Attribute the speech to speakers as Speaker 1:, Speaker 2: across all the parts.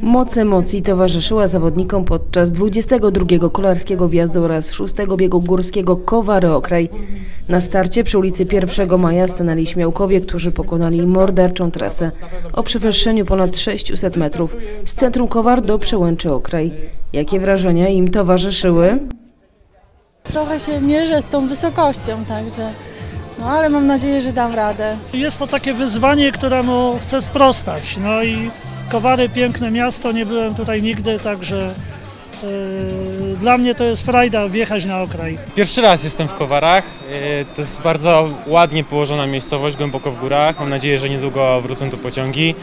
Speaker 1: Moc emocji towarzyszyła zawodnikom podczas 22 kolarskiego wjazdu oraz 6 biegu górskiego Kowary Okraj. Na starcie przy ulicy 1 Maja stanęli śmiałkowie, którzy pokonali morderczą trasę o przewyższeniu ponad 600 metrów z centrum Kowar do przełęczy Okraj. Jakie wrażenia im towarzyszyły?
Speaker 2: Trochę się mierzę z tą wysokością, także. No ale mam nadzieję, że dam radę.
Speaker 3: Jest to takie wyzwanie, któremu chcę sprostać. No i Kowary, piękne miasto, nie byłem tutaj nigdy, także yy, dla mnie to jest frajda wjechać na okraj.
Speaker 4: Pierwszy raz jestem w Kowarach. Yy, To jest bardzo ładnie położona miejscowość, głęboko w górach. Mam nadzieję, że niedługo wrócą tu pociągi,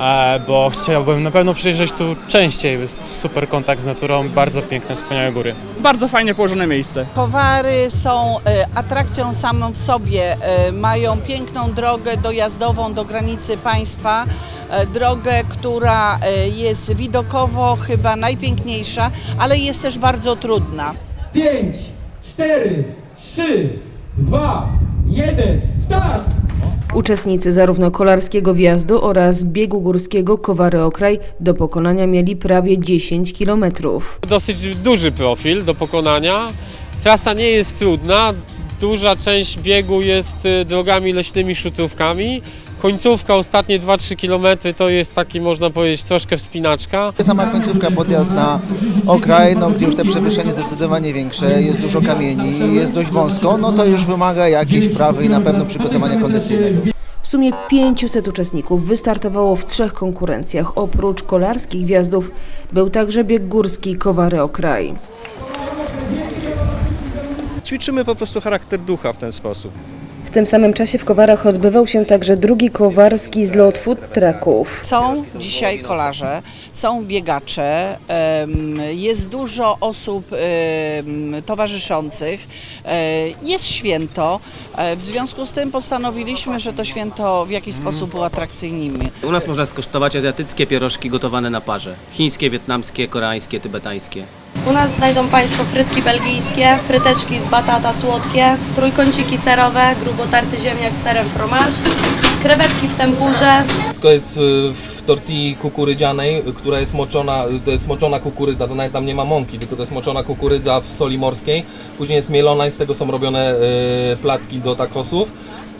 Speaker 4: e, bo chciałbym na pewno przyjeżdżać tu częściej. Jest super kontakt z naturą, bardzo piękne, wspaniałe góry.
Speaker 5: Bardzo fajnie położone miejsce.
Speaker 6: Kowary są e, atrakcją samą w sobie. E, Mają piękną drogę dojazdową do granicy państwa. E, Drogę, która e, jest widokowo chyba najpiękniejsza, ale jest też bardzo trudna.
Speaker 7: 5, 4, 3, 2, 1, start!
Speaker 1: Uczestnicy zarówno kolarskiego wjazdu oraz biegu górskiego Kowary Okraj do pokonania mieli prawie 10 kilometrów.
Speaker 8: dosyć duży profil do pokonania. Trasa nie jest trudna. Duża część biegu jest y, drogami leśnymi, szutówkami. Końcówka, ostatnie 2-3 km to jest taki, można powiedzieć, troszkę wspinaczka.
Speaker 9: Sama końcówka, podjazd na okraj, no, gdzie już te przewyższenie zdecydowanie większe, jest dużo kamieni, jest dość wąsko, no to już wymaga jakiejś wprawy i na pewno przygotowania kondycyjnego.
Speaker 1: W sumie 500 uczestników wystartowało w trzech konkurencjach. Oprócz kolarskich wjazdów był także bieg górski Kowary Okraj.
Speaker 10: Ćwiczymy po prostu charakter ducha w ten sposób.
Speaker 1: W tym samym czasie w Kowarach odbywał się także drugi kowarski zlot food trucków.
Speaker 6: Są dzisiaj kolarze, są biegacze, jest dużo osób towarzyszących, e, jest święto. E, W związku z tym postanowiliśmy, że to święto w jakiś sposób uatrakcyjnimy.
Speaker 5: U nas można skosztować azjatyckie pierożki gotowane na parze. Chińskie, wietnamskie, koreańskie, tybetańskie.
Speaker 11: U nas znajdą Państwo frytki belgijskie, fryteczki z batata słodkie, trójkąciki serowe, grubo tarty ziemniak z serem fromage, krewetki w tempurze,
Speaker 10: Wszystko jest y, w tortilli kukurydzianej, która jest moczona, to jest moczona kukurydza, to nawet tam nie ma mąki, tylko to jest moczona kukurydza w soli morskiej. Później jest mielona i z tego są robione y, placki do takosów.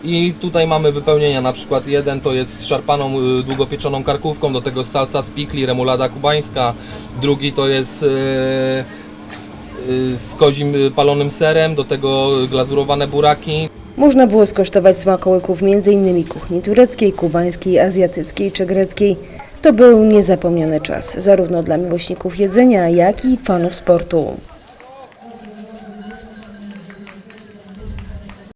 Speaker 10: I tutaj mamy wypełnienia, na przykład jeden to jest z szarpaną y, długopieczoną karkówką, do tego salsa z pikli, remulada kubańska, drugi to jest y, y, z kozim palonym serem, do tego glazurowane buraki.
Speaker 1: Można było skosztować smakołyków m.in. kuchni tureckiej, kubańskiej, azjatyckiej czy greckiej. To był niezapomniany czas, zarówno dla miłośników jedzenia, jak i fanów sportu.